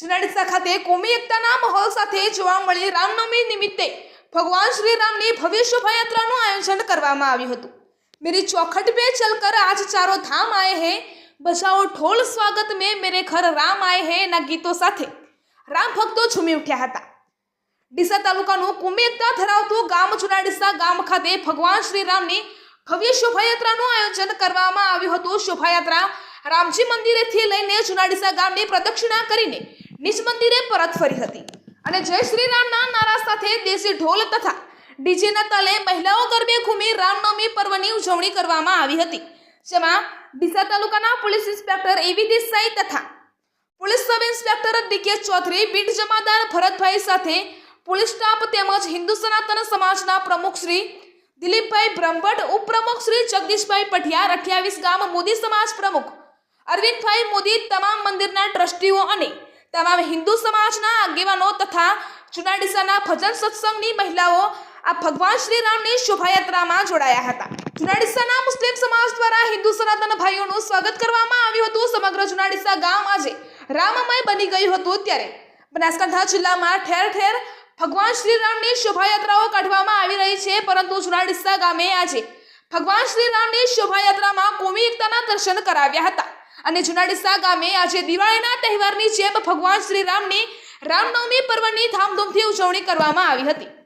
જુનાડીસા ખાતે કોમી એકતાના માહોલ સાથે જોવા મળી રામનવમી નિમિત્તે ભગવાન શ્રી રામની ભવ્ય શોભાયાત્રાનું આયોજન કરવામાં આવ્યું હતું. મેરી ચોખટ પે ચલકર આજ ચારો ધામ આયે હે બજાઓ ઢોલ સ્વાગત મેં મેરે ઘર રામ આયે હે ના ગીતો સાથે રામ ભક્તો ઝૂમી ઉઠ્યા હતા. ડીસા તાલુકાનું કોમી એકતા ધરાવતું ગામ જુનાડીસા ગામ ખાતે ભગવાન શ્રી રામની ભવ્ય શોભાયાત્રાનું આયોજન કરવામાં આવ્યું હતું. શોભાયાત્રા રામજી મંદિરેથી લઈને જુનાડીસા ગામની પ્રદક્ષિણા કરીને નિજ મંદિરે પરત ફરી હતી. અને જય શ્રી રામના નારા સાથે દેશી ઢોલ તથા ડીજેના તલે મહિલાઓ ગરબે ઘૂમી રામનવમી પર્વની ઉજવણી કરવામાં આવી હતી. જેમાં ડીસા તાલુકાના પોલીસ ઇન્સ્પેક્ટર એવી દેસાઈ તથા police sub inspector DK Chaudhary, beat જમાદાર ભરતભાઈ સાથે પોલીસ સ્ટાફ તેમજ હિન્દુ સનાતન સમાજના પ્રમુખ શ્રી દિલીપભાઈ બ્રહ્મભટ્ટ, ઉપપ્રમુખ શ્રી જગદીશભાઈ પઠિયાર અઠ્યાવીસ ગામ મોદી સમાજ પ્રમુખ અરવિંદભાઈ મોદી તમામ મંદિરના ટ્રસ્ટીઓ અને તમામ હિન્દુ સમાજના આગેવાનો તથા ચુનાડીસાના ભજન સત્સંગની મહિલાઓ આ ભગવાન શ્રી રામની શોભાયાત્રામાં જોડાયા હતા. જુનાડીસાના મુસ્લિમ સમાજ દ્વારા હિન્દુ સનાતન ભાઈઓનું સ્વાગત કરવામાં આવ્યું હતું. સમગ્ર જુનાડીસા ગામ આજે રામમય બની ગયું હતું ત્યારે. બનાસકાંઠા જિલ્લામાં ઠેર ઠેર ભગવાન શ્રી રામની શોભાયાત્રાઓ કાઢવામાં આવી રહી છે, પરંતુ જુનાડીસા ગામે આજે ભગવાન શ્રી રામની શોભાયાત્રામાં કોમી એકતાના દર્શન કરાવ્યા હતા. અને જુનાડીસા ગામે આજે દિવાળીના તહેવારની જેમ ભગવાન શ્રી રામની રામનવમી પર્વની ધામધૂમથી ઉજવણી કરવામાં આવી હતી.